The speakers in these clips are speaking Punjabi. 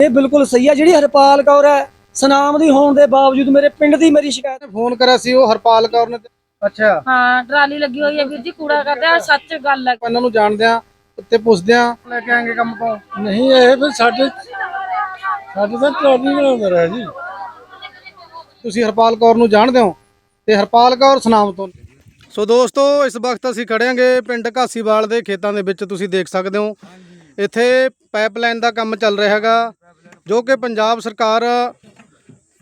ਇਹ ਬਿਲਕੁਲ ਸਹੀ ਹੈ ਜਿਹੜੀ ਹਰਪਾਲ ਕੌਰ ਹੈ ਸਨਾਮ ਦੀ ਹੋਣ ਦੇ ਬਾਵਜੂਦ ਮੇਰੇ ਪਿੰਡ ਦੀ ਮੇਰੀ ਸ਼ਿਕਾਇਤ ਫੋਨ ਕਰਿਆ ਸੀ ਉਹ ਹਰਪਾਲ ਕੌਰ ਨੇ ਅੱਛਾ। ਹਾਂ ਟਰਾਲੀ ਲੱਗੀ ਹੋਈ ਹੈ ਵੀਰ ਜੀ ਕੂੜਾ ਕਰਦੇ ਆ ਸੱਚ ਗੱਲ ਹੈ। ਇਹਨਾਂ ਨੂੰ ਜਾਣਦੇ ਆ ਤੇ ਪੁੱਛਦੇ ਆ। ਲੈ ਕੇ ਆਏਗੇ ਕੰਮ ਤੋਂ ਨਹੀਂ ਇਹ ਫਿਰ ਸਾਡੇ ਸਾਡੇ ਤਾਂ ਟਰਾਲੀ ਬਣਾਉਂਦਾ ਰਿਹਾ ਜੀ। ਤੁਸੀਂ ਹਰਪਾਲ ਕੌਰ ਨੂੰ ਜਾਣਦੇ ਹੋ ਤੇ ਹਰਪਾਲ ਕੌਰ ਸੁਨਾਮ ਤੋਂ। ਸੋ ਦੋਸਤੋ ਇਸ ਵਕਤ ਅਸੀਂ ਖੜਿਆਂਗੇ ਪਿੰਡ ਘਾਸੀਵਾਲ ਦੇ ਖੇਤਾਂ ਦੇ ਵਿੱਚ ਤੁਸੀਂ ਦੇਖ ਸਕਦੇ ਹੋ। ਇੱਥੇ ਪਾਈਪਲਾਈਨ ਦਾ ਕੰਮ ਚੱਲ ਰਿਹਾ ਹੈਗਾ। ਜੋ ਕਿ ਪੰਜਾਬ ਸਰਕਾਰ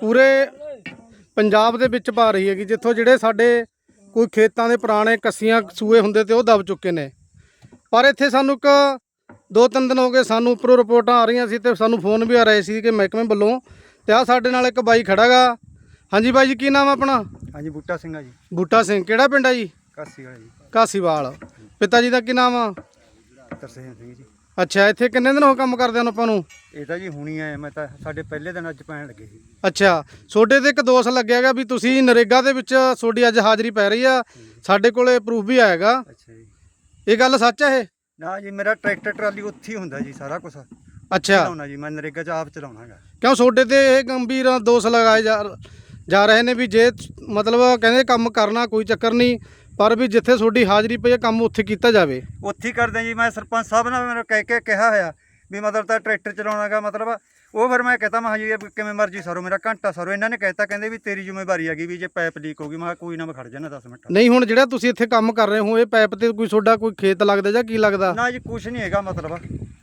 ਪੂਰੇ ਪੰਜਾਬ ਦੇ ਵਿੱਚ ਪਾ ਰਹੀ ਹੈਗੀ। ਜਿੱਥੋਂ ਜਿਹੜੇ ਸਾਡੇ ਕੋਈ ਖੇਤਾਂ ਦੇ ਪੁਰਾਣੇ ਕੱਸੀਆਂ ਸੂਏ ਹੁੰਦੇ ਤੇ ਉਹ ਦਬ ਚੁੱਕੇ ਨੇ। ਪਰ ਇੱਥੇ ਸਾਨੂੰ ਇੱਕ ਦੋ ਤਿੰਨ ਦਿਨ ਹੋ ਗਏ ਸਾਨੂੰ ਉੱਪਰੋਂ ਰਿਪੋਰਟਾਂ ਆ ਰਹੀਆਂ ਸੀ ਤੇ ਸਾਨੂੰ ਫੋਨ ਵੀ ਆ ਰਹੇ ਸੀ ਕਿ ਮਹਿਕਮੇ ਵੱਲੋਂ ਤੇ ਆ ਸਾਡੇ ਨਾਲ ਇੱਕ ਬਾਈ ਖੜਾਗਾ ਹਾਂਜੀ ਬਾਈ ਜੀ ਕੀ ਨਾਮ ਆ ਆਪਣਾ? ਹਾਂਜੀ ਬੂਟਾ ਸਿੰਘ ਆ ਜੀ। ਬੂਟਾ ਸਿੰਘ ਕਿਹੜਾ ਪਿੰਡ ਆ ਜੀ? ਕਾਸੀ ਵਾਲਾ ਜੀ। ਕਾਸੀਵਾਲ। ਪਿਤਾ ਜੀ ਦਾ ਕੀ ਨਾਮ ਆ? ਤਰਸੇਮ ਸਿੰਘ ਜੀ। ਅੱਛਾ ਇੱਥੇ ਕਿੰਨੇ ਦਿਨ ਹੋ ਕੰਮ ਕਰਦੇ ਨੂੰ ਆਪਾਂ ਨੂੰ? ਇਹ ਤਾਂ ਜੀ ਹੁਣੀ ਆਏ ਮੈਂ ਤਾਂ ਸਾਡੇ ਪਹਿਲੇ ਦਿਨ ਅੱਜ ਪੈਣ ਲੱਗੇ ਸੀ। ਅੱਛਾ ਤੁਹਾਡੇ ਤੇ ਇੱਕ ਦੋਸ਼ ਲੱਗਿਆਗਾ ਵੀ ਤੁਸੀਂ ਨਰੇਗਾ ਦੇ ਵਿੱਚ ਤੁਹਾਡੀ ਅੱਜ ਹਾਜ਼ਰੀ ਪੈ ਰਹੀ ਆ। ਸਾਡੇ ਕੋਲੇ ਪ੍ਰੂਫ ਵੀ ਆਏਗਾ ਅੱਛਾ ਜੀ। ਇਹ ਗੱਲ ਸੱਚ ਹੈ ਇਹ? ਨਾ ਜੀ ਮੇਰਾ ਟਰੈਕਟਰ ਟਰਾਲੀ ਉੱਥੇ ਹੀ ਹੁੰਦਾ ਜੀ ਸਾਰਾ ਕੁਝ ਅੱਛਾ। ਚਲਾਉਣਾ ਜੀ ਮੈਂ ਨਰੇਗਾ 'ਚ ਆਪ ਚਲਾਉਣਾਗਾ ਕਿਉਂ ਤੁਹਾਡੇ ਤੇ ਇਹ ਗੰਭੀਰ ਦੋਸ਼ ਲਗਾਏ ਜਾ ਜਾ ਰਹੇ ਨੇ ਵੀ ਜੇ ਮਤਲਬ ਕਹਿੰਦੇ ਕੰਮ ਕਰਨਾ ਕੋਈ ਚੱਕਰ ਨਹੀਂ ਪਰ ਵੀ ਜਿੱਥੇ ਤੁਹਾਡੀ ਹਾਜ਼ਰੀ ਪਈ ਹੈ ਕੰਮ ਉੱਥੇ ਕੀਤਾ ਜਾਵੇ। ਉੱਥੇ ਹੀ ਕਰਦੇ ਜੀ। ਮੈਂ ਸਰਪੰਚ ਸਾਹਿਬ ਨਾਲ ਮੈਨੂੰ ਕਹਿ ਕੇ ਕਿਹਾ ਹੋਇਆ ਵੀ ਮਤਲਬ ਤਾਂ ਟਰੈਕਟਰ ਚਲਾਉਣਾਗਾ ਮਤਲਬ ਉਹ ਫਿਰ ਮੈਂ ਕਹਤਾ ਮੈਂ ਜੀ ਕਿਵੇਂ ਮਰਜ਼ੀ ਸਰੋ ਮੇਰਾ ਘੰਟਾ ਸਰੋ। ਇਹਨਾਂ ਨੇ ਕਹਿਤਾ ਕਹਿੰਦੇ ਵੀ ਤੇਰੀ ਜ਼ਿੰਮੇਵਾਰੀ ਹੈਗੀ ਵੀ ਜੇ ਪਾਈਪ ਲੀਕ ਹੋ ਗਈ ਮੈਂ ਕੋਈ ਨਾ ਮੈਂ ਖੜ ਜਾਣਾ 10 ਮਿੰਟ। ਨਹੀਂ ਹੁਣ ਜਿਹੜਾ ਤੁਸੀਂ ਇੱਥੇ ਕੰਮ ਕਰ ਰਹੇ ਹੋ ਇਹ ਪਾਈਪ ਤੇ ਕੋਈ ਤੁਹਾਡਾ ਕੋਈ ਖੇਤ ਲੱਗਦਾ ਜਾਂ ਕੀ ਲੱਗਦਾ? ਨਾ ਜੀ ਕੁਛ ਨਹੀਂ ਹੈਗਾ ਮਤਲਬ।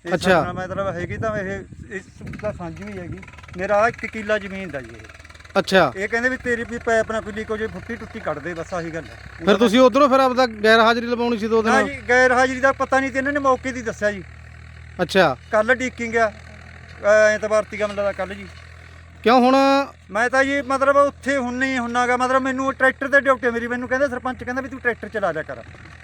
ਇਹ ਅੱਛਾ। ਸਾਡਾ ਮਤਲਬ ਹੈਗੀ ਤਾਂ ਇਹ ਇਸ ਦਾ ਸਾਂਝੀ ਹੈਗੀ। ਮੇਰਾ ਆਹ ਇੱਕ ਕਿੱਲਾ ਜ਼ਮੀਨ ਦਾ ਜੀ ਇਹ। ਅੱਛਾ। ਇਹ ਕਹਿੰਦੇ ਵੀ ਤੇਰੀ ਵੀ ਪੈਪ ਨਾ ਕੋਈ ਲੀਕ ਹੋ ਜੇ ਫੁੱਟੀ ਟੁੱਟੀ ਕੱਢ ਦੇ ਬਸ ਆਹੀ ਗੱਲ ਹੈ। ਫਿਰ ਤੁਸੀਂ ਉਧਰੋਂ ਫਿਰ ਆਪਦਾ ਗੈਰ ਹਾਜ਼ਰੀ ਲਵਾਉਣੀ ਸੀ ਦੋ ਨਾ ਦਿਨ ਜੀ ਗੈਰ ਹਾਜ਼ਰੀ ਦਾ ਪਤਾ ਨਹੀਂ ਤੇ ਇਹਨਾਂ ਨੇ ਮੌਕੇ ਦੀ ਦੱਸਿਆ ਜੀ। ਅੱਛਾ। ਕੱਲ ਡੀਕਿੰਗ ਆ ਐਤਵਾਰ ਤੀਗਾ ਮੈਨੂੰ ਲੱਗਦਾ ਕੱਲ ਜੀ। ਕਿਉਂ ਹੁਣ ਮੈਂ ਤਾਂ ਜੀ ਮਤਲਬ ਉੱਥੇ ਹੁਣ ਨਹੀਂ ਹੁੰਨਾਗਾ ਮਤਲਬ ਮੈਨੂੰ ਟਰੈਕਟਰ ਤੇ ਡਿਊਟੀ ਮੇਰੀ ਮੈਨੂੰ ਕਹਿੰਦੇ ਸਰਪੰਚ ਕਹਿੰਦਾ ਵੀ ਤੂੰ ਟਰੈਕਟਰ ਚਲਾ ਲਿਆ ਕਰ।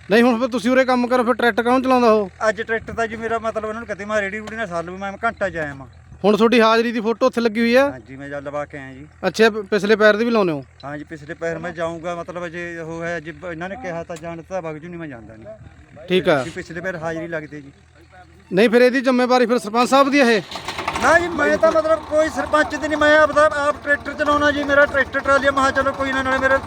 ਨਹੀਂ ਹੁਣ ਫਿਰ ਤੁਸੀਂ ਉਰੇ ਕੰਮ ਕਰੋ ਫਿਰ ਟਰੈਕਟਰ ਕੌਣ ਚਲਾਉਂਦਾ ਉਹ? ਅੱਜ ਟਰੈਕਟਰ ਦਾ ਜੀ ਮੇਰਾ ਮਤਲਬ ਉਹਨਾਂ ਨੂੰ ਕਹਤੇ ਮੈਂ ਰੇੜੀ ਰੂੜੀ ਨਾਲ ਸਾਲ ਵੀ ਮੈਂ ਘੰਟਾ ਚ ਆਇਆ ਮਾਂ ਹੁਣ ਤੁਹਾਡੀ ਹਾਜ਼ਰੀ ਦੀ ਫੋਟੋ ਉੱਥੇ ਲੱਗੀ ਹੋਈ ਆ ਹਾਂਜੀ ਮੈਂ ਜਦ ਲਵਾ ਕੇ ਆਇਆ ਜੀ। ਅੱਛਾ ਪ- ਪਿਛਲੇ ਪੈਰ ਦੀ ਵੀ ਲਾਉਨੇ ਹੋ? ਹਾਂਜੀ ਪਿਛਲੇ ਪੈਰ ਮੈਂ ਜਾਊਂਗਾ ਮਤਲਬ ਜੇ ਉਹ ਹੈ ਜੇ ਇਹਨਾਂ ਨੇ ਕਿਹਾ ਤਾਂ ਜਾਣ ਤਾਂ ਵਗ ਜੂ ਨਹੀਂ ਮੈਂ ਜਾਂਦਾ ਨਹੀਂ। ਠੀਕ ਆ। ਜੀ ਪਿਛਲੇ ਪੈਰ ਹਾਜ਼ਰੀ ਲੱਗਦੇ ਜੀ। ਨਹੀਂ ਫਿਰ ਇਹਦੀ ਜ਼ਿੰਮੇਵਾਰੀ ਫਿਰ ਸਰਪੰਚ ਸਾਹਿਬ ਦੀ ਇਹ? ਨਾ ਜੀ ਮੈਂ ਤਾਂ ਮਤਲਬ ਕੋਈ ਸਰਪੰਚ ਦੀ ਨਹੀਂ ਮੈਂ ਆਪਦਾ ਆਪ ਟਰੈਕਟਰ ਚਲਾਉਣਾ ਜੀ ਮੇਰਾ ਟਰੈਕਟਰ ਟਰਾਲੀ ਆ, ਮੈਂ ਕਿਹਾ ਚਲੋ ਕੋਈ ਨਾ ਨਾਲੇ ਮੇਰਾ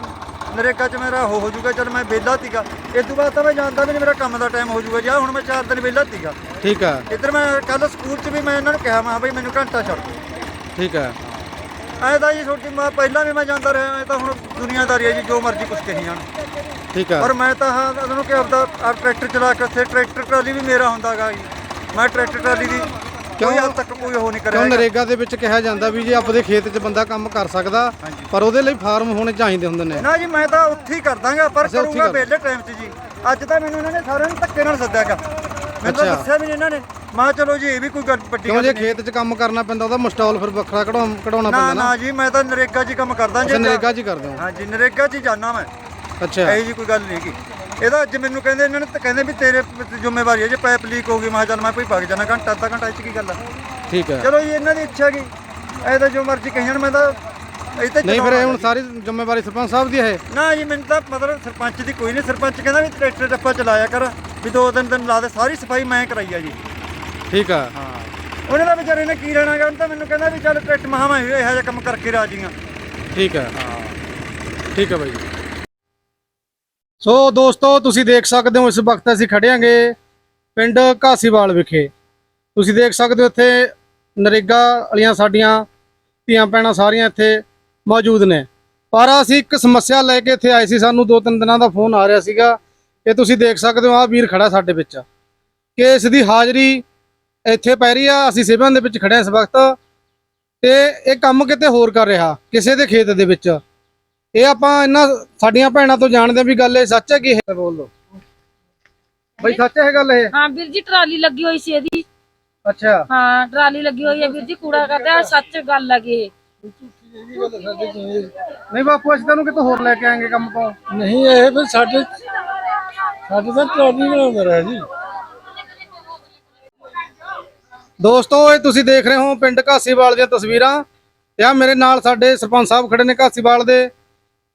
ਨਰੇਗਾ 'ਚ ਮੇਰਾ ਹੋ ਹੋ ਜਾਊਗਾ ਚਲ ਮੈਂ ਵਿਹਲਾ ਤੀਗਾ ਇਸ ਤੋਂ ਬਾਅਦ ਤਾਂ ਮੈਂ ਜਾਣਦਾ ਵੀ ਨਹੀਂ ਮੇਰਾ ਕੰਮ ਦਾ ਟਾਈਮ ਹੋ ਜਾਊਗਾ ਜੀ ਆਹ ਹੁਣ ਮੈਂ 4 ਦਿਨ ਵਿਹਲਾ ਤੀਗਾ ਠੀਕ ਆ। ਇੱਧਰ ਮੈਂ ਕੱਲ ਸਕੂਲ 'ਚ ਵੀ ਮੈਂ ਇਹਨਾਂ ਨੂੰ ਕਿਹਾ ਮੈਂ ਬਈ ਮੈਨੂੰ ਘੰਟਾ ਛੱਡ ਦਿਓ। ਠੀਕ ਆ। ਐਂ ਤਾਂ ਜੀ ਛੋਟੀ ਮੈਂ ਪਹਿਲਾਂ ਵੀ ਮੈਂ ਜਾਂਦਾ ਰਿਹਾ ਐਂ ਤਾਂ ਹੁਣ ਦੁਨੀਆਦਾਰੀ ਹੈ ਜੀ ਜੋ ਮਰਜ਼ੀ ਕੁਛ ਕਹੀ ਜਾਣ। ਠੀਕ ਆ। ਪਰ ਮੈਂ ਤਾਂ ਹਾਂ ਉਹਨਾਂ ਨੂੰ ਕਿ ਆਪਦਾ ਆਪ ਟਰੈਕਟਰ ਚਲਾ ਕੇ ਉੱਥੇ ਟਰੈਕਟਰ ਟਰਾਲੀ ਵੀ ਮੇਰਾ ਹੁੰਦਾਗਾ ਜੀ। ਮੈਂ ਟਰੈਕਟਰ ਟਰਾਲੀ ਦੀ ਕੋਈ ਹੱਦ ਤੱਕ ਕੋਈ ਉਹ ਨਹੀਂ ਕਰਿਆ ਕਿਉਂ। ਨਰੇਗਾ ਦੇ ਵਿੱਚ ਕਿਹਾ ਜਾਂਦਾ ਵੀ ਜੇ ਆਪਦੇ ਖੇਤ 'ਚ ਬੰਦਾ ਕੰਮ ਕਰ ਸਕਦਾ। ਪਰ ਉਹਦੇ ਲਈ ਫਾਰਮ ਹੋਣੇ ਚਾਹੀਦੇ ਹੁੰਦੇ ਨੇ। ਨਾ ਜੀ ਮੈਂ ਤਾਂ ਉੱਥੇ ਹੀ ਕਰ ਦਾਂਗਾ ਪਰ ਕਰੂੰਗਾ ਕਰ। ਵਿਹਲੇ ਟਾਈਮ 'ਚ ਜੀ। ਅੱਜ ਤਾਂ ਮੈਨੂੰ ਇਹਨਾਂ ਨੇ ਸਾਰਿਆਂ ਨੂੰ ਧੱਕੇ ਨਾਲ ਸੱਦਿਆਗਾ ਮੈਨੂੰ ਤਾਂ ਅੱਛਾ। ਦੱਸਿਆ ਵੀ ਨਹੀਂ ਇਹਨਾਂ ਨੇ। ਮੈਂ ਕਿਹਾ ਚਲੋ ਜੀ ਇਹ ਵੀ ਕੋਈ ਗੱਲ ਵੱਡੀ ਕਿਉਂ ਗੱਲ ਜੇ ਨਹੀਂ ਖੇਤ 'ਚ ਕੰਮ ਕਰਨਾ ਪੈਂਦਾ ਉਹਦਾ ਮਸਟਾਲ ਫਿਰ ਵੱਖਰਾ ਕਢਾਉ- ਕਢਾਉਣਾ ਨਾ ਪੈਂਦਾ ਨਾ ਨਾ। ਜੀ ਮੈਂ ਤਾਂ ਨਰੇਗਾ 'ਚ ਹੀ ਕੰਮ ਕਰਦਾ ਅੱਛਾ ਨਰੇਗਾ 'ਚ ਹੀ ਕਰਦੇ ਹੋ। ਹਾਂਜੀ ਨਰੇਗਾ 'ਚ ਹੀ ਜਾਣਾ ਮੈਂ। ਅੱਛਾ। ਇਹੋ ਜੀ ਕੋਈ ਗੱਲ ਨਹੀਂ ਹੈਗੀ। ਇਹਦਾ ਅੱਜ ਮੈਨੂੰ ਕਹਿੰਦੇ ਇਹਨਾਂ ਨੇ ਤਾਂ ਕਹਿੰਦੇ ਵੀ ਤੇਰੇ ਪ- ਜ਼ਿੰਮੇਵਾਰੀ ਹੈ ਜੇ ਪਾਈਪ ਲੀਕ ਹੋ ਗਈ ਮੈਂ ਕਿਹਾ ਚੱਲ ਮੈਂ ਕੋਈ ਭੱਗ ਜਾਣਾ ਘੰਟਾ ਅੱਧਾ ਘੰਟਾ ਇਹ 'ਚ ਕੀ ਗੱਲ ਆ? ਠੀਕ ਆ ਚਲੋ ਜੀ ਇਹਨਾਂ ਦੀ ਇੱਛਾ ਗਈ ਇਹ ਤਾਂ ਜੋ ਮਰਜ਼ੀ ਕਹੀ ਜਾਣ ਮੈਂ ਤਾਂ ਤਾਂ ਨਹੀਂ ਫਿਰ ਇਹ ਹੁਣ ਸਾਰੀ ਜ਼ਿੰਮੇਵਾਰੀ ਸਰਪੰਚ ਸਾਹਿਬ ਦੀ ਹੈ ਨਾ ਜੀ ਮੈਨੂੰ ਤਾਂ ਮਤਲਬ ਸਰਪੰਚ ਦੀ ਕੋਈ ਨਹੀਂ ਸਰਪੰਚ ਕਹਿੰਦਾ ਵੀ ਟਰੈਕਟਰ ਟੱਪਾ ਚਲਾਇਆ ਕਰ ਵੀ ਦੋ ਤਿੰਨ ਦਿਨ ਲਾ ਦੇ ਸਾਰੀ ਸਫ਼ਾਈ ਮੈਂ ਕਰਾਈ ਆ ਜੀ। ਠੀਕ ਆ। ਹਾਂ। ਉਹਨੇ ਤਾਂ ਵਿਚਾਰੇ ਨੇ ਕੀ ਲੈਣਾਗਾ ਉਹਨੇ ਤਾਂ ਮੈਨੂੰ ਕਹਿੰਦਾ ਵੀ ਚੱਲ ਟਰੈਕਟਰ ਮਹਾਂ ਮੈਂ ਇਹੋ ਜਿਹਾ ਕੰਮ ਕਰਕੇ ਰਾਜੀਆਂ। ਠੀਕ ਹੈ। ਠੀਕ ਹੈ ਬਾਈ ਸੋ ਦੋਸਤੋ ਤੁਸੀਂ ਦੇਖ ਸਕਦੇ ਹੋ ਇਸ ਵਕਤ ਅਸੀਂ ਖੜਿਆਂਗੇ ਪਿੰਡ ਘਾਸੀਵਾਲ ਵਿਖੇ। ਤੁਸੀਂ ਦੇਖ ਸਕਦੇ ਹੋ ਇੱਥੇ ਨਰੇਗਾ ਵਾਲੀਆਂ ਸਾਡੀਆਂ ਧੀਆਂ ਭੈਣਾਂ ਸਾਰੀਆਂ ਇੱਥੇ ਮੌਜੂਦ ਨੇ। ਪਰ ਅਸੀਂ ਇੱਕ ਸਮੱਸਿਆ ਲੈ ਕੇ ਇੱਥੇ ਆਏ ਸੀ। ਸਾਨੂੰ ਦੋ ਤਿੰਨ ਦਿਨਾਂ ਦਾ ਫੋਨ ਆ ਰਿਹਾ ਸੀਗਾ ਇਹ ਤੁਸੀਂ ਦੇਖ ਸਕਦੇ ਹੋ ਆਹ ਵੀਰ ਖੜਾ ਸਾਡੇ ਵਿੱਚ। ਕਿ ਇਸ ਦੀ ਹਾਜ਼ਰੀ ਇੱਥੇ ਪੈ ਰਹੀ ਆ। ਅਸੀਂ ਸਿਵਨ ਦੇ ਵਿੱਚ ਖੜੇ ਇਸ ਵਕਤ। ਤੇ ਇਹ ਕੰਮ ਕਿਤੇ ਹੋਰ ਕਰ ਰਿਹਾ? ਕਿਸੇ ਦੇ ਖੇਤ ਦੇ ਵਿੱਚ। ਇਹ ਆਪਾਂ ਇਹਨਾਂ ਸਾਡੀਆਂ ਭੈਣਾਂ ਤੋਂ ਜਾਣਦੇ ਵੀ ਗੱਲ ਇਹ ਸੱਚ ਹੈ ਕਿ ਇਹ ਬੋਲ ਲੋ ਬਈ ਸੱਚ ਹੈ ਗੱਲ ਇਹ? ਹਾਂ ਵੀਰ ਜੀ ਟਰਾਲੀ ਲੱਗੀ ਹੋਈ ਸੀ ਇਹਦੀ। ਅੱਛਾ। ਹਾਂ ਟਰਾਲੀ ਲੱਗੀ ਹੋਈ ਹੈ ਵੀਰ ਜੀ ਕੂੜਾ ਕਰਦੇ। ਆ ਸੱਚ ਗੱਲ ਹੈਗੀ ਨਹੀਂ ਬਾਪੂ ਅਸੀਂ ਤੈਨੂੰ ਕਿਤੋਂ ਹੋਰ ਲੈ ਕੇ ਆਏਗੇ ਕੰਮ ਤੋਂ? ਨਹੀਂ ਇਹ ਫਿਰ ਸਾਡੇ ਸਾਡੇ ਤਾਂ ਟਰਾਲੀ ਬਣਾਉਂਦਾ ਰਿਹਾ ਜੀ। ਦੋਸਤੋ ਇਹ ਤੁਸੀਂ ਦੇਖ ਰਹੇ ਹੋ ਪਿੰਡ ਘਾਸੀਵਾਲ ਦੀਆਂ ਤਸਵੀਰਾਂ। ਤੇ ਆ ਮੇਰੇ ਨਾਲ ਸਾਡੇ ਸਰਪੰਚ ਸਾਹਿਬ ਖੜੇ ਨੇ ਘਾਸੀਵਾਲ ਦੇ।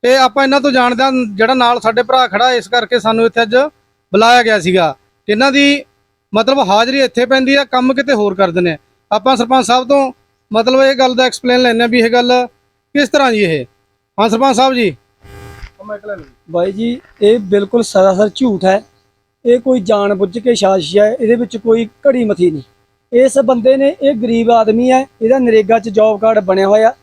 ਤੇ ਆਪਾਂ ਇਹਨਾਂ ਤੋਂ ਜਾਣਦੇ ਹਾਂ ਜਿਹੜਾ ਨਾਲ ਸਾਡੇ ਭਰਾ ਖੜਾ ਇਸ ਕਰਕੇ ਸਾਨੂੰ ਇੱਥੇ ਅੱਜ ਬੁਲਾਇਆ ਗਿਆ ਸੀਗਾ। ਇਹਨਾਂ ਦੀ ਮਤਲਬ ਹਾਜ਼ਰੀ ਇੱਥੇ ਪੈਂਦੀ ਆ ਕੰਮ ਕਿਤੇ ਹੋਰ ਕਰਦੇ ਨੇ। ਆਪਾਂ ਸਰਪੰਚ ਸਾਹਿਬ ਤੋਂ ਮਤਲਬ ਇਹ ਗੱਲ ਦਾ ਐਕਸਪਲੇਨ ਲੈਣਾ ਵੀ ਇਹ ਗੱਲ ਕਿਸ ਤਰ੍ਹਾਂ ਜੀ ਇਹ? ਹਾਂ ਸਰਪੰਚ ਸਾਹਿਬ ਜੀ। ਬਾਈ ਜੀ, ਇਹ ਬਿਲਕੁਲ ਸਰਾਸਰ ਝੂਠ ਹੈ। ਇਹ ਕੋਈ ਜਾਣ ਬੁੱਝ ਕੇ ਸਾਜ਼ਿਸ਼ ਹੈ। ਇਹਦੇ ਵਿੱਚ ਕੋਈ ਘੜੀ ਮਥੀ ਨਹੀਂ। ਇਸ ਬੰਦੇ ਨੇ, ਇਹ ਗਰੀਬ ਆਦਮੀ ਹੈ। ਇਹਦਾ ਨਰੇਗਾ 'ਚ ਜੌਬ ਕਾਰਡ ਬਣਿਆ ਹੋਇਆ।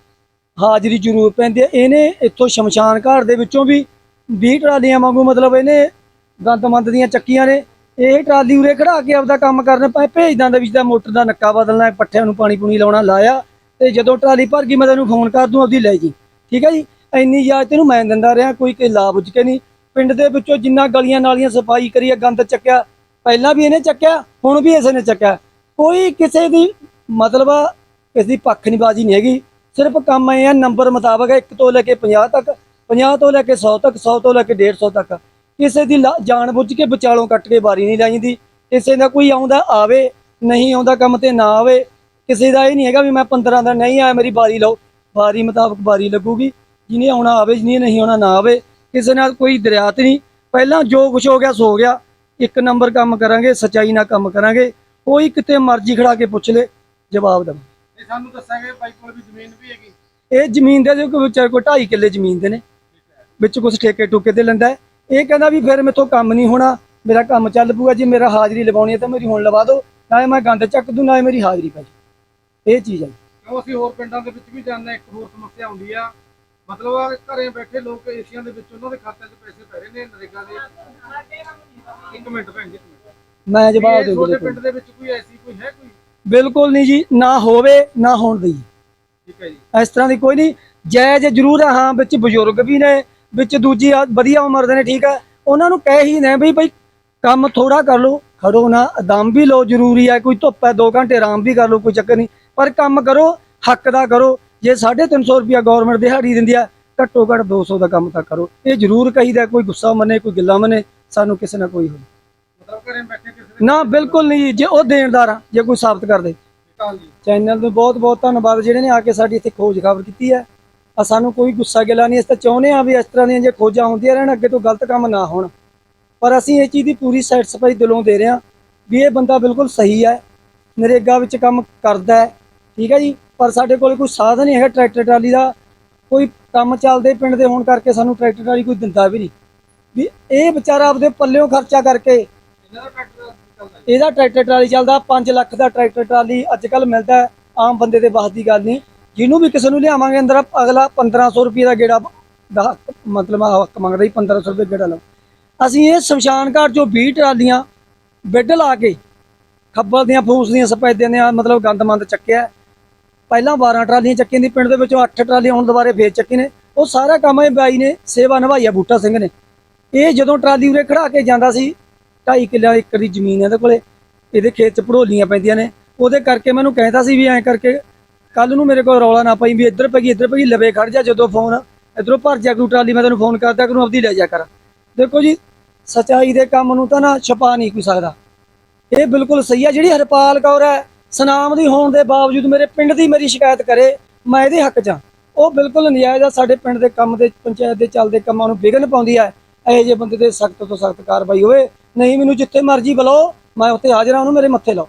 ਹਾਜ਼ਰੀ ਜ਼ਰੂਰ ਪੈਂਦੀ ਹੈ। ਇਹਨੇ ਇੱਥੋਂ ਸ਼ਮਸ਼ਾਨ ਘਾਟ ਦੇ ਵਿੱਚੋਂ ਵੀ 20 ਟਰਾਲੀਆਂ ਵਾਂਗੂ ਮਤਲਬ ਇਹਨੇ ਗੰਦਮੰਦ ਦੀਆਂ ਚੱਕੀਆਂ ਨੇ। ਇਹ ਟਰਾਲੀ ਉਰੇ ਖੜਾ ਕੇ ਆਪਦਾ ਕੰਮ ਕਰਨ ਪਏ ਭੇਜਦਾਂ ਦੇ ਵਿੱਚ ਦਾ ਮੋਟਰ ਦਾ ਨੱਕਾ ਬਦਲਣਾ ਪੱਠਿਆਂ ਨੂੰ ਪਾਣੀ ਪੂਣੀ ਲਾਉਣਾ ਲਾਇਆ ਤੇ ਜਦੋਂ ਟਰਾਲੀ ਭਰ ਗਈ ਮੈਂ ਤੈਨੂੰ ਫੋਨ ਕਰ ਦੂੰ ਆਪਦੀ ਲੈ ਜੀ। ਠੀਕ ਹੈ ਜੀ? ਇੰਨੀ ਇਜਾਜ਼ਤ ਤੈਨੂੰ ਮੈਂ ਦਿੰਦਾ ਰਿਹਾ ਕੋਈ ਕਿ ਲਾ ਬੁੱਝ ਕੇ ਨਹੀਂ। ਪਿੰਡ ਦੇ ਵਿੱਚੋਂ ਜਿੰਨਾ ਗਲੀਆਂ ਨਾਲੀਆਂ ਸਫ਼ਾਈ ਕਰੀ ਹੈ ਗੰਦ ਚੱਕਿਆ ਪਹਿਲਾਂ ਵੀ ਇਹਨੇ ਚੱਕਿਆ ਹੁਣ ਵੀ ਇਸੇ ਨੇ ਚੱਕਿਆ। ਕੋਈ ਕਿਸੇ ਦੀ ਮਤਲਬ ਆ, ਕਿਸੇ ਦੀ ਪੱਖਨੀਬਾਜ਼ੀ ਨਹੀਂ ਹੈਗੀ। ਸਿਰਫ ਕੰਮ ਇਹ ਆ ਨੰਬਰ ਮੁਤਾਬਕ 1 ਤੋਂ ਲੈ ਕੇ 50 ਤੱਕ 50 ਤੋਂ ਲੈ ਕੇ 100 ਤੱਕ 100 ਤੋਂ ਲੈ ਕੇ 150 ਤੱਕ। ਕਿਸੇ ਦੀ ਜਾਣ ਬੁੱਝ ਕੇ ਵਿਚਾਲੋਂ ਕੱਟ ਕੇ ਬਾਰੀ ਨਹੀਂ ਲਾਈਂਦੀ ਕਿਸੇ ਦਾ ਕੋਈ ਆਉਂਦਾ ਆਵੇ ਨਹੀਂ ਆਉਂਦਾ ਕੰਮ ਤੇ ਨਾ ਆਵੇ ਕਿਸੇ ਦਾ ਇਹ ਨਹੀਂ ਹੈਗਾ ਵੀ ਮੈਂ 15 ਦਾ ਨਹੀਂ ਆਇਆ ਮੇਰੀ ਬਾਰੀ ਲਓ। ਬਾਰੀ ਮੁਤਾਬਕ ਬਾਰੀ ਲੱਗੂਗੀ ਜਿਹਨੇ ਆਉਣਾ ਆਵੇ ਜਿਹਨੇ ਨਹੀਂ ਆਉਣਾ ਨਾ ਆਵੇ ਕਿਸੇ ਨਾਲ ਕੋਈ ਦਰਿਆਤ ਨਹੀਂ। ਪਹਿਲਾਂ ਜੋ ਕੁਝ ਹੋ ਗਿਆ ਸੋ ਗਿਆ। ਇੱਕ ਨੰਬਰ ਕੰਮ ਕਰਾਂਗੇ ਸਚਾਈ ਨਾਲ ਕੰਮ ਕਰਾਂਗੇ। ਕੋਈ ਕਿਤੇ ਮਰਜ਼ੀ ਖੜਾ ਕੇ ਪੁੱਛ ਲੈ ਜਵਾਬ ਦੇਵਾਂ ਇਹ ਸਾਨੂੰ ਦੱਸਾਂਗੇ ਬਾਈ ਕੋਲ ਵੀ ਜ਼ਮੀਨ ਵੀ ਹੈਗੀ। ਇਹ ਜ਼ਮੀਨ ਦੇ ਜੋ ਕੋਈ ਵਿਚਾਰੇ ਕੋਈ 2.5 ਕਿੱਲੇ ਜ਼ਮੀਨ ਦੇ ਨੇ। ਵਿੱਚ ਕੁਝ ਠੇਕੇ ਟੁਕੇ ਤੇ ਲੈਂਦਾ ਹੈ। ਇਹ ਕਹਿੰਦਾ ਵੀ ਫਿਰ ਮੇਥੋਂ ਕੰਮ ਨਹੀਂ ਹੋਣਾ ਮੇਰਾ ਕੰਮ ਚੱਲ ਪੂਗਾ ਜੇ ਮੇਰਾ ਹਾਜ਼ਰੀ ਲਵਾਉਣੀ ਹੈ ਤਾਂ ਮੇਰੀ ਹੁਣ ਲਵਾ ਦਿਓ ਨਾਲੇ ਮੈਂ ਗੰਦ ਚੱਕ ਦੂੰ ਨਾਲੇ ਮੇਰੀ ਹਾਜ਼ਰੀ ਪੈ ਜਾਊ। ਇਹ ਚੀਜ਼ ਹੈ ਕਿਉਂ ਅਸੀਂ ਹੋਰ ਪਿੰਡਾਂ ਦੇ ਵਿੱਚ ਵੀ ਜਾਂਦੇ ਹਾਂ, ਇੱਕ ਹੋਰ ਸਮੱਸਿਆ ਆਉਂਦੀ ਆ। ਮਤਲਬ ਆ ਘਰੇ ਬੈਠੇ ਲੋਕ ਏਸ਼ੀਆ ਦੇ ਵਿੱਚ ਉਹਨਾਂ ਦੇ ਖਾਤਿਆਂ 'ਚ ਪੈਸੇ ਪੈ ਰਹੇ ਨੇ ਨਰੇਗਾ ਦੇ। ਇੱਕ ਮਿੰਟ ਭੈਣ ਜੀ ਇੱਕ ਮਿੰਟ। ਮੈਂ ਜਵਾਬ ਇਹ ਦੇ ਤੁਹਾਡੇ ਦੂੰ ਪਿੰਡ ਦੇ ਵਿੱਚ ਕੋਈ ਐਸੀ ਕੋਈ ਹੈ ਕੋਈ? ਬਿਲਕੁਲ ਨਹੀਂ ਜੀ ਨਾ ਹੋਵੇ ਨਾ ਹੋਣ ਦਈਏ ਠੀਕ ਹੈ ਜੀ। ਇਸ ਤਰ੍ਹਾਂ ਦੀ ਕੋਈ ਨਹੀਂ। ਜਾਇਜ਼ ਜ਼ਰੂਰ ਹੈ ਹਾਂ ਵਿੱਚ ਬਜ਼ੁਰਗ ਵੀ ਨੇ ਵਿੱਚ ਦੂਜੀ ਆ- ਵਧੀਆ ਉਮਰ ਦੇ ਨੇ ਠੀਕ ਹੈ ਉਹਨਾਂ ਨੂੰ ਕਹਿ ਹੀ ਨੇ ਵੀ ਬਈ ਕੰਮ ਥੋੜਾ ਕਰ ਲਓ। ਖੜੋ ਨਾ ਦਮ ਵੀ ਲਓ ਜ਼ਰੂਰੀ ਹੈ ਕੋਈ ਧੁੱਪ ਹੈ 2 ਘੰਟੇ ਆਰਾਮ ਵੀ ਕਰ ਲਓ ਕੋਈ ਚੱਕਰ ਨਹੀਂ। ਪਰ ਕੰਮ ਕਰੋ ਹੱਕ ਦਾ ਕਰੋ। ਜੇ 350 ਰੁਪਿਆ ਗਵਰਨਮੈਂਟ ਦਿਹਾੜੀ ਦਿੰਦੀ ਆ ਘੱਟੋ ਘੱਟ 200 ਦਾ ਕੰਮ ਤਾਂ ਕਰੋ। ਇਹ ਜ਼ਰੂਰ ਕਹੀਦਾ ਕੋਈ ਗੁੱਸਾ ਮੰਨੇ ਕੋਈ ਗਿੱਲਾ ਮੰਨੇ ਸਾਨੂੰ ਕਿਸੇ ਨਾਲ ਕੋਈ ਹੋ ਦੇ ਨਾ ਬਿਲਕੁਲ ਨਹੀਂ ਜੀ, ਉਹ ਦੇਣਦਾਰ ਆ ਜੇ ਕੋਈ ਸਾਬਤ ਕਰ ਦੇ। ਚੈਨਲ ਨੂੰ ਬਹੁਤ ਬਹੁਤ ਧੰਨਵਾਦ। ਜਿਹੜੇ ਨੇ ਆ ਕੇ ਸਾਡੀ ਇੱਥੇ ਖੋਜ ਖਬਰ ਕੀਤੀ ਹੈ। ਸਾਨੂੰ ਕੋਈ ਗੁੱਸਾ ਗਿਲਾ ਨਹੀਂ, ਅਸੀਂ ਤਾਂ ਚਾਹੁੰਦੇ ਆ ਵੀ ਇਸ ਤਰ੍ਹਾਂ ਦੀਆਂ ਜੇ ਖੋਜਾਂ ਹੁੰਦੀਆਂ ਰਹਿਣ, ਅੱਗੇ ਤੋਂ ਗਲਤ ਕੰਮ ਨਾ ਹੋਣ। ਪਰ ਅਸੀਂ ਇਹ ਚੀਜ਼ ਦੀ ਪੂਰੀ ਸੈਟੀਸਫਾਈ ਦਿਲੋਂ ਦੇ ਰਹੇ ਹਾਂ ਵੀ ਇਹ ਬੰਦਾ ਬਿਲਕੁਲ ਸਹੀ ਹੈ, ਨਰੇਗਾ ਵਿੱਚ ਕੰਮ ਕਰਦਾ ਹੈ, ਠੀਕ ਹੈ ਜੀ। ਪਰ ਸਾਡੇ ਕੋਲ ਕੋਈ ਸਾਧਨ ਨਹੀਂ ਹੈਗਾ ਟਰੈਕਟਰ ਟਰਾਲੀ ਦਾ। ਕੋਈ ਕੰਮ ਚੱਲਦੇ ਪਿੰਡ ਦੇ ਹੋਣ ਕਰਕੇ ਸਾਨੂੰ ਟਰੈਕਟਰ ਟਰਾਲੀ ਕੋਈ ਦਿੰਦਾ ਵੀ ਨਹੀਂ। ਵੀ ਇਹ ਵਿਚਾਰਾ ਆਪਦੇ ਪੱਲਿਓਂ ਖਰਚਾ ਕਰਕੇ ਇਹਦਾ ਟਰੈਕਟਰ ਟਰਾਲੀ ਚੱਲਦਾ 5 ਲੱਖ ਦਾ ਟਰੈਕਟਰ ਟਰਾਲੀ ਅੱਜ ਕੱਲ ਮਿਲਦਾ ਆਮ ਬੰਦੇ ਦੇ ਬਸ ਦੀ ਗੱਲ ਨਹੀਂ। ਜਿਹਨੂੰ ਵੀ ਕਿਸੇ ਨੂੰ ਲਿਆਵਾਂਗੇ ਅੰਦਰ ਅਗਲਾ 1500 ਰੁਪਏ ਦਾ ਗੇੜਾ ਦਾ ਹੱਕ- ਮਤਲਬ ਹੱਕ ਮੰਗਦਾ ਹੀ 1500 ਰੁਪਏ ਗੇੜਾ ਲਓ। ਅਸੀਂ ਇਹ ਸ਼ਮਸ਼ਾਨ ਘਾਟ ਚੋਂ 20 ਟਰਾਲੀਆਂ ਬੈੱਡ ਲਾ ਕੇ ਖੱਬਲ ਦੀਆਂ, ਫੂਸ ਦੀਆਂ ਸਪੈਦਿਆਂ ਦੀਆਂ, ਮਤਲਬ ਗੰਦਮੰਦ ਚੱਕਿਆ। ਪਹਿਲਾਂ 12 ਟਰਾਲੀਆਂ ਚੱਕੀਆਂ ਦੀ ਪਿੰਡ ਦੇ ਵਿੱਚੋਂ 8 ਟਰਾਲੀਆਂ ਹੁਣ ਦੁਬਾਰੇ ਫੇਰ ਚੱਕੀ ਨੇ। ਉਹ ਸਾਰਾ ਕੰਮ ਇਹ ਬਾਈ ਨੇ, ਸੇਵਾ ਨਿਭਾਈ ਆ ਬੂਟਾ ਸਿੰਘ ਨੇ। ਇਹ ਜਦੋਂ ਟਰਾਲੀ ਉਰੇ ਖੜਾ ਕੇ ਜਾਂਦਾ ਸੀ, ਢਾਈ ਕਿੱਲਿਆਂ ਏਕੜ ਦੀ ਜ਼ਮੀਨ ਇਹਦੇ ਕੋਲੇ। ਇਹਦੇ ਖੇਤ 'ਚ ਭੜੋਲੀਆਂ ਪੈਂਦੀਆਂ ਨੇ। ਉਹਦੇ ਕਰਕੇ ਮੈਨੂੰ ਕਹਿੰਦਾ ਸੀ ਵੀ ਐਂ ਕਰਕੇ ਕੱਲ ਨੂੰ ਮੇਰੇ ਕੋਲ ਰੌਲਾ ਨਾ ਪਈ ਵੀ ਇੱਧਰ ਪਈ ਇੱਧਰ ਪਈ ਲਵੇ ਖੜ ਜਾ ਜਦੋਂ ਫੋਨ, ਇਧਰੋਂ ਭਰ ਜਾ ਕਰੂ ਟਰਾਲੀ, ਮੈਂ ਤੈਨੂੰ ਫੋਨ ਕਰਦਾ ਕਰੂੰ ਆਪਦੀ ਲੈ ਜਾ ਕਰ। ਦੇਖੋ ਜੀ, ਸਚਾਈ ਦੇ ਕੰਮ ਨੂੰ ਤਾਂ ਨਾ ਛਪਾ ਨਹੀਂ ਕੋਈ ਸਕਦਾ। ਇਹ ਬਿਲਕੁਲ ਸਹੀ ਆ, ਜਿਹੜੀ ਹਰਪਾਲ ਕੌਰ ਹੈ, ਸਨਾਮ ਦੀ ਹੋਣ ਦੇ ਬਾਵਜੂਦ ਮੇਰੇ ਪਿੰਡ ਦੀ ਮੇਰੀ ਸ਼ਿਕਾਇਤ ਕਰੇ, ਮੈਂ ਇਹਦੇ ਹੱਕ 'ਚ ਹਾਂ। ਉਹ ਬਿਲਕੁਲ ਨਜਾਇਜ਼ ਆ, ਸਾਡੇ ਪਿੰਡ ਦੇ ਕੰਮ ਦੇ, ਪੰਚਾਇਤ ਦੇ ਚੱਲਦੇ ਕੰਮਾਂ ਨੂੰ ਵਿਘਨ ਪਾਉਂਦੀ ਹੈ ਇਹੋ ਜਿਹੇ ਬੰਦੇ ਤੇ ਸਖਤ ਤੋਂ ਸਖਤ ਕਾਰਵਾਈ ਹੋਵੇ, ਨਹੀਂ ਮੈਨੂੰ ਜਿੱਥੇ ਮਰਜ਼ੀ ਬੁਲਾਓ, ਮੈਂ ਉੱਥੇ ਹਾਜ਼ਰ ਹਾਂ, ਉਹਨੂੰ ਮੇਰੇ ਮੱਥੇ ਲਾਓ।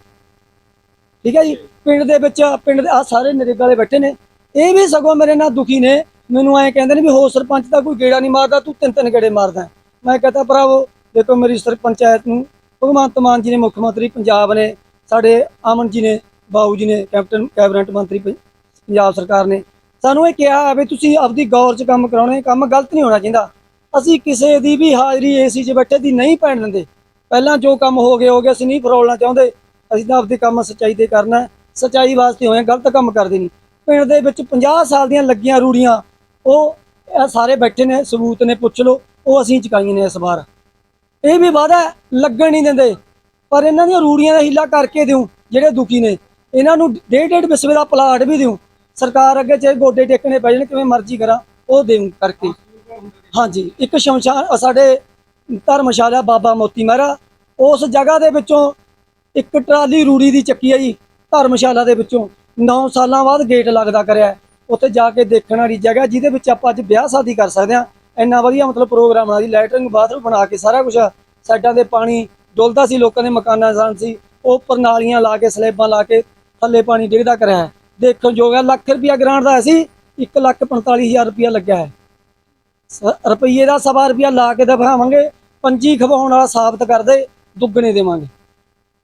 ਠੀਕ ਹੈ ਜੀ? ਪਿੰਡ ਦੇ ਵਿੱਚ ਪਿੰਡ ਦੇ ਆ ਸਾਰੇ ਨਰੇਗਾ ਵਾਲੇ ਬੈਠੇ ਨੇ। ਇਹ ਵੀ ਸਗੋਂ ਮੇਰੇ ਨਾਲ ਦੁਖੀ ਨੇ। ਮੈਨੂੰ ਐਂ ਕਹਿੰਦੇ ਨੇ ਵੀ ਹੋ ਸਰਪੰਚ ਦਾ ਕੋਈ ਗੇੜਾ ਨਹੀਂ ਮਾਰਦਾ, ਤੂੰ ਤਿੰਨ ਤਿੰਨ ਗੇੜੇ ਮਾਰਦਾ ਮੈਂ ਕਹਤਾ, ਭਰਾਵੋ, ਦੇਖੋ ਮੇਰੀ ਸਰਪੰਚਾਇਤ ਨੂੰ ਭਗਵੰਤ ਮਾਨ ਜੀ ਨੇ ਮੁੱਖ ਮੰਤਰੀ ਪੰਜਾਬ ਨੇ, ਸਾਡੇ ਅਮਨ ਜੀ ਨੇ, ਬਾਊ ਜੀ ਨੇ, ਕੈਪਟਨ, ਕੈਬਨਿਟ ਮੰਤਰੀ ਪੰਜਾਬ ਸਰਕਾਰ ਨੇ। ਸਾਨੂੰ ਇਹ ਕਿਹਾ ਵੀ ਤੁਸੀਂ ਆਪਦੀ ਗੌਰ 'ਚ ਕੰਮ ਕਰਾਉਣੇ ਕੰਮ ਗਲਤ ਨਹੀਂ ਹੋਣਾ ਚਾਹੀਦਾ। ਅਸੀਂ ਕਿਸੇ ਦੀ ਵੀ ਹਾਜ਼ਰੀ ਏਸੀ 'ਚ ਬੈਠੇ ਦੀ ਨਹੀਂ ਪੈਣ ਦਿੰਦੇ। ਪਹਿਲਾਂ ਜੋ ਕੰਮ ਹੋ ਗਏ ਹੋ ਗਏ, ਅਸੀਂ ਨਹੀਂ ਫਰੋਲਣਾ ਚਾਹੁੰਦੇ। ਅਸੀਂ ਤਾਂ ਆਪਦੇ ਕੰਮ ਸੱਚਾਈ ਤੇ ਕਰਨਾ ਸੱਚਾਈ ਵਾਸਤੇ ਹੋਏ ਗਲਤ ਕੰਮ ਕਰਦੇ ਨਹੀਂ। ਪਿੰਡ ਦੇ ਵਿੱਚ 50 ਸਾਲ ਦੀਆਂ ਲੱਗੀਆਂ ਰੂੜੀਆਂ, ਉਹ ਸਾਰੇ ਬੈਠੇ ਨੇ, ਸਬੂਤ ਨੇ, ਪੁੱਛ ਲਓ, ਉਹ ਅਸੀਂ ਚੁਕਾਈਆਂ ਨੇ ਇਸ ਵਾਰ। ਇਹ ਵੀ ਵਾਦਾ ਲੱਗਣ ਨਹੀਂ ਦਿੰਦੇ, ਪਰ ਇਹਨਾਂ ਦੀਆਂ ਰੂੜੀਆਂ ਦਾ ਹੀਲਾ ਕਰਕੇ ਦਿਉ, ਜਿਹੜੇ ਦੁਖੀ ਨੇ। ਇਹਨਾਂ ਨੂੰ ਡੇਢ ਡੇਢ ਵਿਸਵੇ ਦਾ ਪਲਾਟ ਵੀ ਦਿਉ। ਸਰਕਾਰ ਅੱਗੇ ਚਾਹੇ ਗੋਡੇ ਟੇਕਣੇ ਪੈ ਜਾਣ, ਕਿਵੇਂ ਮਰਜ਼ੀ ਕਰਾਂ, ਉਹ ਦੇਉ ਕਰਕੇ। ਹਾਂਜੀ, ਇੱਕ ਸ਼ਮਸ਼ਾਨ ਸਾਡੇ ਧਰਮਸ਼ਾਲਾ ਬਾਬਾ ਮੋਤੀ ਮਹਿਰਾ, ਉਸ ਜਗ੍ਹਾ ਦੇ ਵਿੱਚੋਂ ਇੱਕ ਟਰਾਲੀ ਰੂੜੀ ਦੀ ਚੱਕੀ ਹੈ ਜੀ, ਧਰਮਸ਼ਾਲਾ ਦੇ ਵਿੱਚੋਂ। 9 ਸਾਲਾਂ ਬਾਅਦ ਗੇਟ ਲੱਗਦਾ ਕਰਿਆ ਉੱਥੇ ਜਾ ਕੇ ਦੇਖਣ ਵਾਲੀ ਜਗ੍ਹਾ, ਜਿਹਦੇ ਵਿੱਚ ਆਪਾਂ ਅੱਜ ਵਿਆਹ ਸ਼ਾਦੀ ਕਰ ਸਕਦੇ ਹਾਂ। ਇੰਨਾ ਵਧੀਆ ਮਤਲਬ ਪ੍ਰੋਗਰਾਮ ਆ ਜੀ, ਲੈਟਰਿੰਗ, ਬਾਥਰੂਮ ਬਣਾ ਕੇ ਸਾਰਾ ਕੁਝ ਸਾਈਡਾਂ ਦੇ ਪਾਣੀ, ਡੁੱਲਦਾ ਸੀ, ਲੋਕਾਂ ਦੇ ਮਕਾਨਾਂ ਸਾਨ ਸੀ। ਉਹ ਪ੍ਰਣਾਲੀਆਂ ਲਾ ਕੇ, ਸਲੇਬਾਂ ਲਾ ਕੇ ਥੱਲੇ ਪਾਣੀ ਡਿੱਗਦਾ ਕਰਿਆ ਹੈ। ਦੇਖਣ ਯੋਗ ਹੈ ਲੱਖ ਰੁਪਿਆ ਗ੍ਰਾਂਟ ਦਾ ਸੀ 1 ਲੱਖ 45000 ਰੁਪਿਆ ਲੱਗਿਆ ਹੈ। ਸ- ਰੁਪਈਏ ਦਾ ਸਵਾ ਰੁਪਿਆ ਲਾ ਕੇ ਦਿਖਾਵਾਂਗੇ ਪੰਜੀ ਖਵਾਉਣ ਵਾਲਾ ਸਾਬਤ ਕਰਦੇ ਦੁੱਗਣੇ ਦੇਵਾਂਗੇ।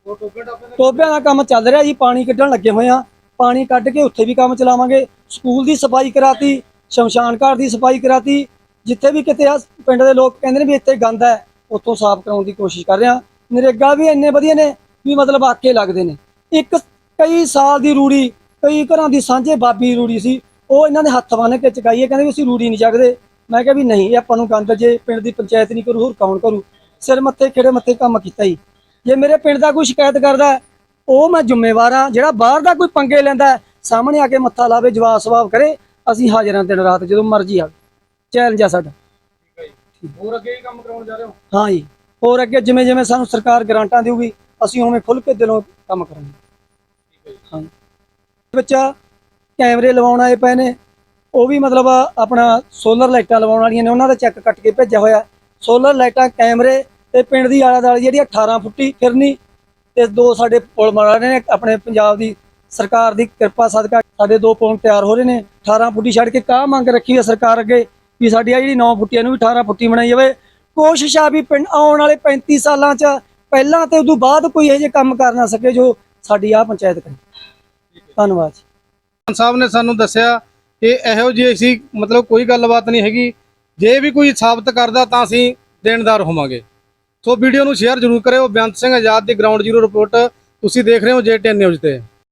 ਟੋਬਿਆਂ ਦਾ ਕੰਮ ਚੱਲ ਰਿਹਾ ਜੀ, ਪਾਣੀ ਕੱਢਣ ਲੱਗੇ ਹੋਏ ਆ ਪਾਣੀ ਕੱਢ ਕੇ ਉੱਥੇ ਵੀ ਕੰਮ ਚਲਾਵਾਂਗੇ। ਸਕੂਲ ਦੀ ਸਫ਼ਾਈ ਕਰਾਤੀ, ਸ਼ਮਸ਼ਾਨ ਘਾਟ ਦੀ ਸਫ਼ਾਈ ਕਰਾਤੀ। ਜਿੱਥੇ ਵੀ ਕਿਤੇ ਆ, ਪਿੰਡ ਦੇ ਲੋਕ ਕਹਿੰਦੇ ਨੇ ਵੀ ਇੱਥੇ ਗੰਦ ਹੈ, ਉੱਥੋਂ ਸਾਫ਼ ਕਰਾਉਣ ਦੀ ਕੋਸ਼ਿਸ਼ ਕਰ ਰਿਹਾ ਨਰੇਗਾ ਵੀ ਇੰਨੇ ਵਧੀਆ ਨੇ ਵੀ ਮਤਲਬ ਆਕੇ ਲੱਗਦੇ ਨੇ। ਇੱਕ ਕਈ ਸਾਲ ਦੀ ਰੂੜੀ, ਕਈ ਘਰਾਂ ਦੀ ਸਾਂਝੇ ਬਾਬੀ ਰੂੜੀ ਸੀ। ਉਹ ਇਹਨਾਂ ਦੇ ਹੱਥ ਬੰਨ੍ਹ ਕੇ ਚਕਾਈਏ ਕਹਿੰਦੇ ਵੀ ਅਸੀਂ ਰੂੜੀ ਨਹੀਂ ਚੱਕਦੇ। ਮੈਂ ਕਿਹਾ ਵੀ ਨਹੀਂ, ਇਹ ਆਪਾਂ ਨੂੰ ਗੰਦ ਜੇ ਪਿੰਡ ਦੀ ਪੰਚਾਇਤ ਨਹੀਂ ਕਰੂ, ਹੋਰ ਕੌਣ ਕਰੂ? ਸਿਰ ਮੱਥੇ, ਖੇੜੇ ਮੱਥੇ ਕੰਮ ਕੀਤਾ ਹੀ ਜੇ ਮੇਰੇ ਪਿੰਡ ਦਾ ਕੋਈ ਸ਼ਿਕਾਇਤ ਕਰਦਾ ਉਹ ਮੈਂ ਜ਼ਿੰਮੇਵਾਰ ਹਾਂ। ਜਿਹੜਾ ਬਾਹਰ ਦਾ ਕੋਈ ਪੰਗੇ ਲੈਂਦਾ ਸਾਹਮਣੇ ਆ ਕੇ ਮੱਥਾ ਲਾਵੇ ਜਵਾਬ ਸਵਾਬ ਕਰੇ ਅਸੀਂ ਹਾਜ਼ਰ ਹਾਂ ਦਿਨ ਰਾਤ ਜਦੋਂ ਮਰਜ਼ੀ ਆ। ਚੈਲੰਜ ਆ ਸਾਡਾ। ਹੋਰ ਅੱਗੇ ਹੀ ਕੰਮ ਕਰਾਉਣ ਜਾ ਰਹੇ ਹੋ? ਹਾਂ ਜੀ। ਹੋਰ ਅੱਗੇ ਜਿਵੇਂ ਜਿਵੇਂ ਸਾਨੂੰ ਸਰਕਾਰ ਗ੍ਰਾਂਟਾਂ ਦੇਊਗੀ ਅਸੀਂ ਉਵੇਂ ਖੁੱਲ ਕੇ ਦਿਲੋਂ ਕੰਮ ਕਰਾਂਗੇ। ਹਾਂ। ਵਿੱਚ ਕੈਮਰੇ ਲਵਾਉਣ ਆਏ ਪਏ ਨੇ। ਉਹ ਵੀ ਮਤਲਬ ਆਪਣਾ ਸੋਲਰ ਲਾਈਟਾਂ ਲਵਾਉਣ ਵਾਲੀਆਂ ਨੇ। ਉਹਨਾਂ ਦਾ ਚੈੱਕ ਕੱਟ ਕੇ ਭੇਜਿਆ ਹੋਇਆ। ਸੋਲਰ ਲਾਈਟਾਂ ਕੈਮਰੇ ਤੇ ਪਿੰਡ ਦੀ ਆਲਾ ਦਾਲੀ ਜਿਹੜੀ 18 ਫੁੱਟੀ ਫਿਰਨੀ ਤੇ ਦੋ ਸਾਡੇ ਪੁਲ ਬਣਾ ਰਹੇ ਨੇ, ਆਪਣੇ ਪੰਜਾਬ ਦੀ ਸਰਕਾਰ ਦੀ ਕਿਰਪਾ ਸਦਕਾ ਸਾਡੇ ਦੋ ਪੁਲ ਤਿਆਰ ਹੋ ਰਹੇ ਨੇ। 18 ਫੁੱਟੀ ਛੱਡ ਕੇ ਕਾਹ ਮੰਗ ਰੱਖੀ ਹੈ ਸਰਕਾਰ ਅੱਗੇ ਵੀ ਸਾਡੀ ਆ ਜਿਹੜੀ 9 ਫੁੱਟੀਆਂ ਨੂੰ ਵੀ 18 ਫੁੱਟੀ ਬਣਾਈ ਜਾਵੇ? ਕੋਸ਼ਿਸ਼ ਆ ਵੀ ਪਿੰਡ ਆਉਣ ਵਾਲੇ 35 ਸਾਲਾਂ 'ਚ ਪਹਿਲਾਂ ਤੇ ਉਦੋਂ ਬਾਅਦ ਕੋਈ ਇਹੋ ਜਿਹੇ ਕੰਮ ਕਰ ਨਾ ਸਕੇ ਜੋ ਸਾਡੀ ਆ ਪੰਚਾਇਤ ਕਰੇ। ਧੰਨਵਾਦ ਜੀ। ਸਾਹਿਬ ਨੇ ਸਾਨੂੰ ਦੱਸਿਆ ਕਿ ਇਹੋ ਜਿਹੀ ਅਸੀਂ ਮਤਲਬ ਕੋਈ ਗੱਲਬਾਤ ਨਹੀਂ ਹੈਗੀ। ਜੇ ਵੀ ਕੋਈ ਸਾਬਤ ਕਰਦਾ ਤਾਂ ਅਸੀਂ ਦੇਣਦਾਰ ਹੋਵਾਂਗੇ। ਸੋ ਵੀਡੀਓ ਨੂੰ ਸ਼ੇਅਰ ਜ਼ਰੂਰ ਕਰਿਓ। ਬੇਅੰਤ ਸਿੰਘ ਆਜ਼ਾਦ ਦੀ ਗਰਾਊਂਡ ਜ਼ੀਰੋ ਰਿਪੋਰਟ ਤੁਸੀਂ ਦੇਖ ਰਹੇ ਹੋ ਜੇਟੀਐਨ ਨਿਊਜ਼ ਤੇ।